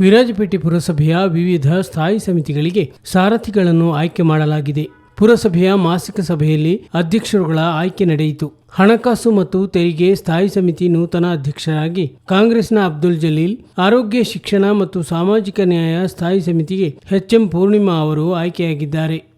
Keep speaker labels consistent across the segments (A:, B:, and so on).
A: ವಿರಾಜಪೇಟೆ ಪುರಸಭೆಯ ವಿವಿಧ ಸ್ಥಾಯಿ ಸಮಿತಿಗಳಿಗೆ ಸಾರಥಿಗಳನ್ನು ಆಯ್ಕೆ ಮಾಡಲಾಗಿದೆ. ಪುರಸಭೆಯ ಮಾಸಿಕ ಸಭೆಯಲ್ಲಿ ಅಧ್ಯಕ್ಷರುಗಳ ಆಯ್ಕೆ ನಡೆಯಿತು. ಹಣಕಾಸು ಮತ್ತು ತೆರಿಗೆ ಸ್ಥಾಯಿ ಸಮಿತಿ ನೂತನ ಅಧ್ಯಕ್ಷರಾಗಿ ಕಾಂಗ್ರೆಸ್ನ ಅಬ್ದುಲ್ ಜಲೀಲ್, ಆರೋಗ್ಯ ಶಿಕ್ಷಣ ಮತ್ತು ಸಾಮಾಜಿಕ ನ್ಯಾಯ ಸ್ಥಾಯಿ ಸಮಿತಿಗೆ ಎಚ್ಎಂ ಪೂರ್ಣಿಮಾ ಅವರು ಆಯ್ಕೆಯಾಗಿದ್ದಾರೆ.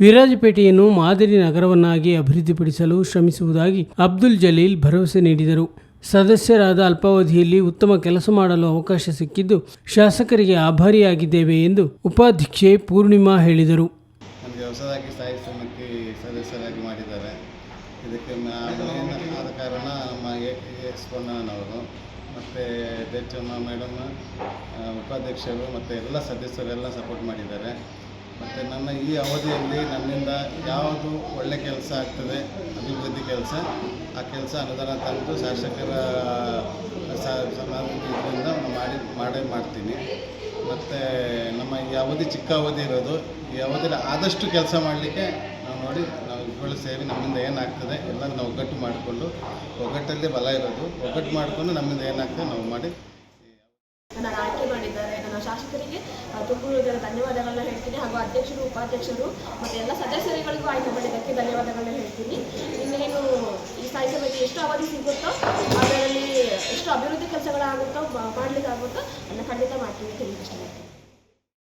A: ವಿರಾಜಪೇಟೆಯನ್ನು ಮಾದರಿ ನಗರವನ್ನಾಗಿ ಅಭಿವೃದ್ಧಿಪಡಿಸಲು ಶ್ರಮಿಸುವುದಾಗಿ ಅಬ್ದುಲ್ ಜಲೀಲ್ ಭರವಸೆ ನೀಡಿದರು. ಸದಸ್ಯರಾದ ಅಲ್ಪಾವಧಿಯಲ್ಲಿ ಉತ್ತಮ ಕೆಲಸ ಮಾಡಲು ಅವಕಾಶ ಸಿಕ್ಕಿದ್ದು ಶಾಸಕರಿಗೆ ಆಭಾರಿಯಾಗಿದ್ದೇವೆ ಎಂದು ಉಪಾಧ್ಯಕ್ಷೆ ಪೂರ್ಣಿಮಾ ಹೇಳಿದರು.
B: ಸದಸ್ಯರಾಗಿ ಮಾಡಿದ್ದಾರೆ. ಇದಕ್ಕೆ ಕಾರಣ ಮತ್ತು ಮೇಡಮ್ ಉಪಾಧ್ಯಕ್ಷರು ಮತ್ತು ಎಲ್ಲ ಸದಸ್ಯರೆಲ್ಲ ಸಪೋರ್ಟ್ ಮಾಡಿದ್ದಾರೆ. ಮತ್ತು ನನ್ನ ಈ ಅವಧಿಯಲ್ಲಿ ನನ್ನಿಂದ ಯಾವುದು ಒಳ್ಳೆ ಕೆಲಸ ಆಗ್ತದೆ, ಅಭಿವೃದ್ಧಿ ಕೆಲಸ, ಆ ಕೆಲಸ ಅನುದಾನ ತಂದು ಶಾಸಕರ ಇದರಿಂದ ಮಾಡಿ, ಮಾಡೇ ಮಾಡ್ತೀನಿ. ಮತ್ತು ನಮ್ಮ ಈ ಅವಧಿ ಚಿಕ್ಕ ಅವಧಿ ಇರೋದು, ಈ ಅವಧಿಯಲ್ಲಿ ಆದಷ್ಟು ಕೆಲಸ ಮಾಡಲಿಕ್ಕೆ ನಾವು ನೋಡಿ ನಾವು ಇಬ್ಬರು ಸೇರಿ ನಮ್ಮಿಂದ ಏನಾಗ್ತದೆ ಎಲ್ಲ ನಾವು ಒಗ್ಗಟ್ಟು ಮಾಡಿಕೊಂಡು, ಒಗ್ಗಟ್ಟಲ್ಲಿ ಬಲ ಇರೋದು, ಒಗ್ಗಟ್ಟು ಮಾಡಿಕೊಂಡು ನಮ್ಮಿಂದ ಏನಾಗ್ತದೆ ನಾವು ಮಾಡಿ
C: ನನ್ನ ಆಯ್ಕೆ ಮಾಡಿದ್ದಾರೆ ನನ್ನ ಶಾಸಕರಿಗೆ ಆ, ತುಂಬ ಧನ್ಯವಾದಗಳನ್ನ ಹೇಳ್ತೀನಿ. ಹಾಗೂ ಅಧ್ಯಕ್ಷರು ಉಪಾಧ್ಯಕ್ಷರು ಮತ್ತು ಎಲ್ಲ ಸದಸ್ಯರುಗಳಿಗೂ ಆಯ್ಕೆ ಮಾಡಿದ್ದಕ್ಕೆ ಧನ್ಯವಾದಗಳನ್ನ ಹೇಳ್ತೀನಿ. ಇನ್ನೇನು ಈ ಸ್ಥಾಯಿ ಸಮಿತಿ ಎಷ್ಟು ಅವಧಿ ಸಿಗುತ್ತೋ ಅದರಲ್ಲಿ ಎಷ್ಟು ಅಭಿವೃದ್ಧಿ ಕೆಲಸಗಳಾಗುತ್ತೋ ಮಾಡಲಿಕ್ಕಾಗುತ್ತೋ ಅದನ್ನು ಖಂಡಿತ ಮಾಡ್ತೀನಿ. ಅಂತ ಇಷ್ಟಪಡ್ತೀನಿ